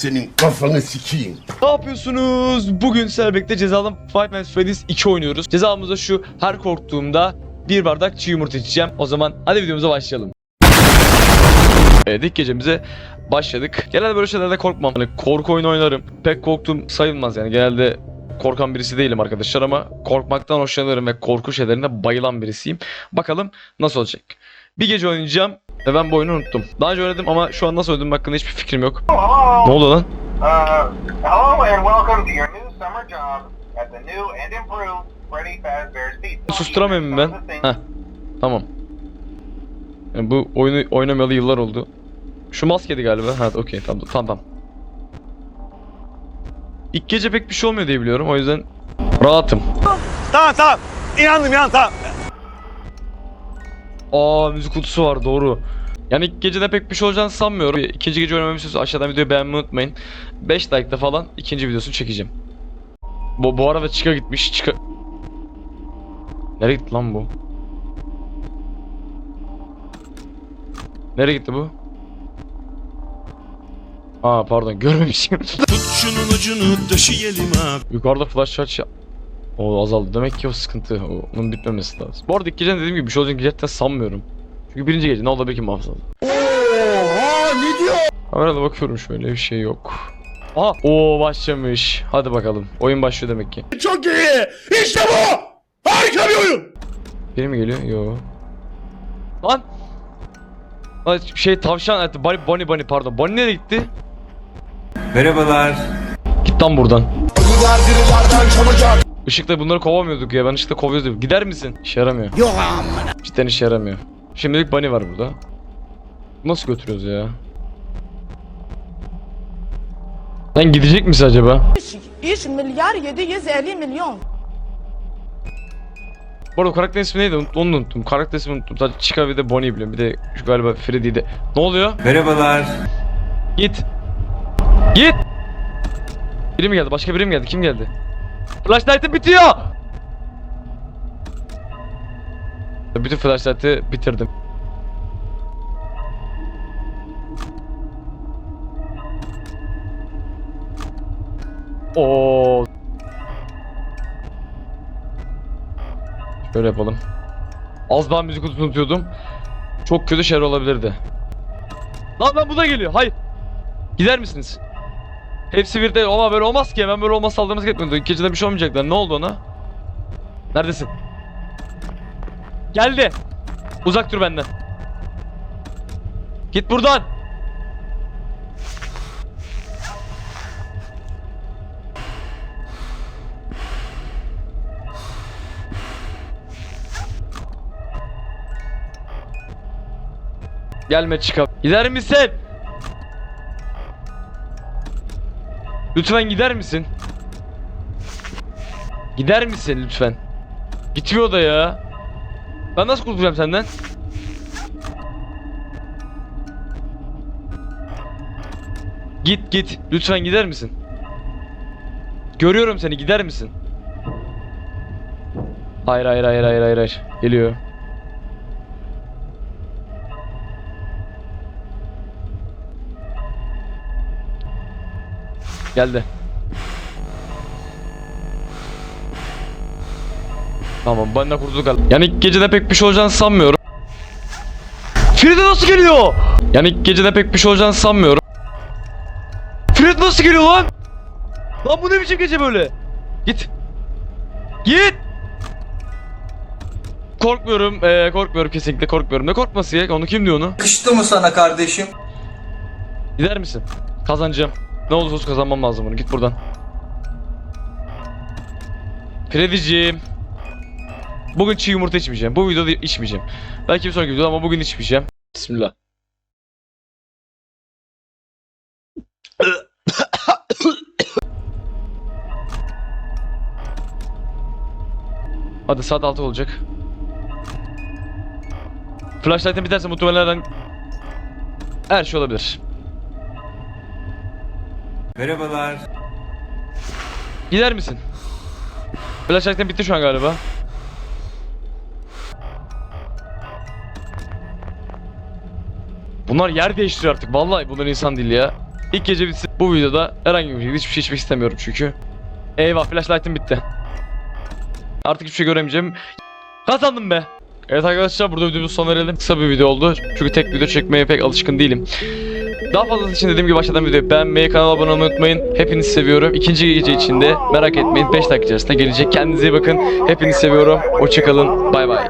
Senin kafanı sikeyim. Ne yapıyorsunuz? Bugün birlikte cezalı Five Nights Freddy's 2 oynuyoruz. Cezamız da şu her korktuğumda bir bardak çiğ yumurta içeceğim. O zaman hadi videomuza başlayalım. Evet ilk gecemize başladık. Genelde böyle şeylerde korkmam. Hani korku oyunu oynarım. Pek korktuğum sayılmaz yani. Genelde korkan birisi değilim arkadaşlar ama korkmaktan hoşlanırım ve korku şeylerine bayılan birisiyim. Bakalım nasıl olacak. Bir gece oynayacağım ve ben bu oyunu unuttum. Daha önce oynadım ama şu an nasıl oynadığım hakkında hiçbir fikrim yok. Hello. Ne oldu lan? Uh, hello and welcome to your new summer job at the new and improved Freddy Fazbear's Pizza. Susturamıyorum ben. Heh. Tamam. Yani bu oyunu oynamayalı yıllar oldu. Şu maskedi galiba. Ha okey tamam tamam tamam. İlk gece pek bir şey olmuyor diye biliyorum o yüzden rahatım. Tamam tamam. İnandım inandım tamam. Aa müzik kutusu var doğru. Yani ilk gecede pek bir şey olacağını sanmıyorum. İkinci gece oynamamı istiyorsanız aşağıdan videoyu beğenmeyi unutmayın. 5 like'da falan ikinci videosunu çekeceğim. Bu, bu arada Chica gitmiş. Chica... Nereye gitti lan bu? Nereye gitti bu? Aa pardon görmemişim. Tut şunun ucunu döşeyelim abi. Yukarıda flash ya- O azaldı. Demek ki o sıkıntı. O, onun bitmemesi lazım. Bu arada ilk geceden dediğim gibi bir şey olacağını gerçekten sanmıyorum. Çünkü birinci gece ne olabilir ki mahvoldu. Oha ne diyor? Kamerada bakıyorum şöyle bir şey yok. Aha! Oo başlamış. Hadi bakalım. Oyun başlıyor demek ki. Çok iyi. İşte bu. Harika bir oyun. Biri mi geliyor? Yo. Lan! Lan şey tavşan evet, Bonnie, Bonnie Bonnie pardon. Bonnie nereye gitti? Merhabalar. Git lan buradan. Işıkta bunları kovamıyorduk ya. Ben ışıkta kovuyordum. Gider misin? İşe yaramıyor. Yok amına. Cidden işe yaramıyor. Şimdilik bunny var burada. Nasıl götürüyoruz ya? Sen gidecek misin acaba? 3 milyar 750 milyon. Bu arada karakter ismi neydi? Unut- Onu unuttum. Karakter ismini unuttum. Sadece Chica ve de Bonnie'yi biliyorum. Bir de şu galiba Freddy'yi de. Ne oluyor? Merhabalar. Git. Git. Biri mi geldi? Başka biri mi geldi? Kim geldi? Flashlight'ı bitiyor. Bütün flashlight'ı bitirdim. Oo. Şöyle yapalım. Az daha müzik unutuyordum. Çok kötü şeyler olabilirdi. Lan lan bu da geliyor. Hayır. Gider misiniz? Hepsi birde ama böyle olmaz ki. Hemen böyle olmaz saldırması gerekmiyordu. İlk geceden bir şey olmayacaklar. Ne oldu ona? Neredesin? Geldi. Uzak dur benden. Git buradan. Gelme çıkap. Gider misin? Lütfen gider misin? Gider misin lütfen? Gitmiyor da ya. Ben nasıl kurtulacağım senden? Git git. Lütfen gider misin? Görüyorum seni. Gider misin? Hayır hayır hayır hayır hayır hayır. Geliyor. Geldi. Tamam ben de kurtulduk al. Yani ilk gecede pek bir şey olacağını sanmıyorum. Fride nasıl geliyor? Yani ilk gecede pek bir şey olacağını sanmıyorum. Fred nasıl geliyor lan? Lan bu ne biçim gece böyle? Git. Git. Korkmuyorum, ee, korkmuyorum kesinlikle korkmuyorum. Ne korkması ya? Onu kim diyor onu? Kıştı mı sana kardeşim? Gider misin? Kazanacağım. Ne olursa olsun kazanmam lazım bunu. Git buradan. Freddy'ciğim. Bugün çiğ yumurta içmeyeceğim. Bu videoda içmeyeceğim. Belki bir sonraki videoda ama bugün içmeyeceğim. Bismillah. Hadi saat 6 olacak. Flashlight'ın biterse muhtemelen her şey olabilir. Merhabalar. Gider misin? Flashlight'ın bitti şu an galiba. Bunlar yer değiştiriyor artık. Vallahi bunlar insan değil ya. İlk gece bitsin. Bu videoda herhangi bir şekilde hiçbir şey içmek istemiyorum çünkü. Eyvah flashlight'ım bitti. Artık hiçbir şey göremeyeceğim. Kazandım be. Evet arkadaşlar burada videomuzu son verelim. Kısa bir video oldu. Çünkü tek video çekmeye pek alışkın değilim. Daha fazlası için dediğim gibi aşağıdan videoyu beğenmeyi, kanala abone olmayı unutmayın. Hepinizi seviyorum. İkinci gece içinde merak etmeyin 5 dakika içerisinde gelecek. Kendinize iyi bakın. Hepinizi seviyorum. Hoşçakalın. Bay bay.